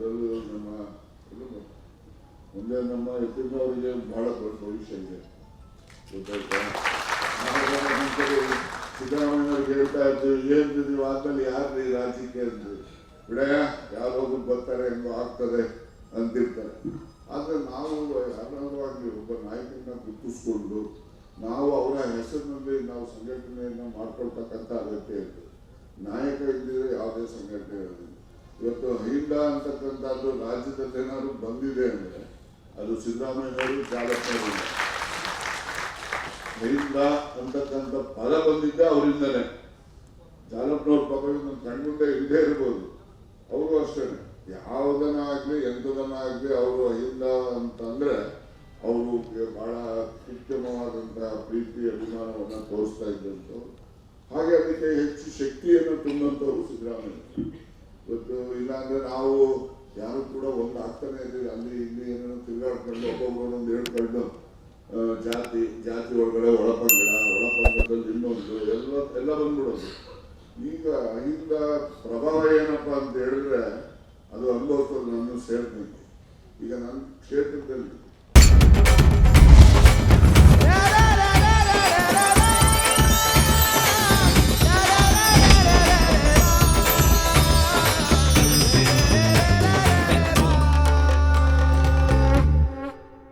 ಅದರಲ್ಲೂ ನಮ್ಮ ಮುಂದೆ ನಮ್ಮ ಎತ್ತಿನವರಿಗೆ ಬಹಳ ದೊಡ್ಡ ಭವಿಷ್ಯ ಇದೆ ಗೊತ್ತಾಯ್ತಾ ಸಿದ್ದರಾಮಯ್ಯವ್ರಿಗೆ ಹೇಳ್ತಾ ಇರ್ತೀವಿ ಏನು ನೀವು ಆದ್ಮೇಲೆ ಯಾರ್ರಿ ರಾಜಕೀಯ ಅಂದ್ರೆ ಬಿಡಯ್ಯ ಯಾರೊಬ್ರು ಬರ್ತಾರೆ ಹೆಂಗೋ ಆಗ್ತದೆ ಅಂತಿರ್ತಾರೆ ಆದರೆ ನಾವು ಯಾರಾದ್ರೂ ಆಗ್ಲಿ ಒಬ್ಬ ನಾಯಕನ ಗುರುತಿಸ್ಕೊಂಡು ನಾವು ಅವರ ಹೆಸರಿನಲ್ಲಿ ನಾವು ಸಂಘಟನೆಯನ್ನ ಮಾಡ್ಕೊಳ್ತಕ್ಕಂಥ ಅಗತ್ಯ ಇತ್ತು ನಾಯಕ ಇದ್ದರೆ ಯಾವುದೇ ಸಂಘಟನೆ ಇರೋದಿಲ್ಲ. ಇವತ್ತು ಇಲ್ಲ ಅಂತಕ್ಕಂಥದ್ದು ರಾಜ್ಯದಲ್ಲಿ ಏನಾದ್ರು ಬಂದಿದೆ ಅಂದ್ರೆ ಅದು ಸಿದ್ದರಾಮಯ್ಯವರು ಜಾಲಪ್ರಭು ಹೈಂಡ ಅಂತಕ್ಕಂಥ ಪದ ಬಂದಿದ್ದ ಅವರಿಂದನೇ ಜಾಲಪ್ನವ್ರ ಪಾಪ ನನ್ನ ಕಣ್ಮುಂದೆ ಇಲ್ಲದೆ ಇರ್ಬೋದು. ಅವರು ಅಷ್ಟೇ. ಯಾವುದನ್ನ ಆಗ್ಲಿ, ಎಂಥದನ್ನ ಆಗ್ಲಿ ಅವರು ಅಹಿಂದ ಅಂತಂದ್ರೆ ಅವರು ಬಹಳ ಅತ್ಯುತ್ತಮವಾದಂತಹ ಪ್ರೀತಿ, ಅಭಿಮಾನವನ್ನು ತೋರಿಸ್ತಾ ಇದ್ದಂಥವ್ರು. ಹಾಗೆ ಅದಕ್ಕೆ ಹೆಚ್ಚು ಶಕ್ತಿಯನ್ನು ತುಂಬಂತವ್ರು ಸಿದ್ದರಾಮಯ್ಯ. ಇವತ್ತು ಇಲ್ಲಾಂದ್ರೆ ನಾವು ಯಾರು ಕೂಡ ಒಂದು ಆಗ್ತಾನೆ ಇದ್ದೀವಿ ಅಲ್ಲಿ ಇಲ್ಲಿ ಏನೇನು ತಿರುಗಾಡ್ಕೊಂಡು ಒಬ್ಬೊಬ್ಬರು ಒಂದು ಹೇಳ್ಕೊಂಡು ಜಾತಿ ಜಾತಿ ಒಳಗಡೆ ಒಳಪಂಗಡ, ಒಳಪಂಗಡದಲ್ಲಿ ಇನ್ನೊಂದು, ಎಲ್ಲ ಎಲ್ಲ ಬಂದ್ಬಿಡೋದು. ಈಗ ಅಹಿಂದ ಪ್ರಭಾವ ಏನಪ್ಪ ಅಂತ ಹೇಳಿದ್ರೆ ಅದು ಅನುಭವಿಸೋದು ನಾನು ಸೇರ್ತೀನಿ ಈಗ ನನ್ನ ಕ್ಷೇತ್ರದಲ್ಲಿ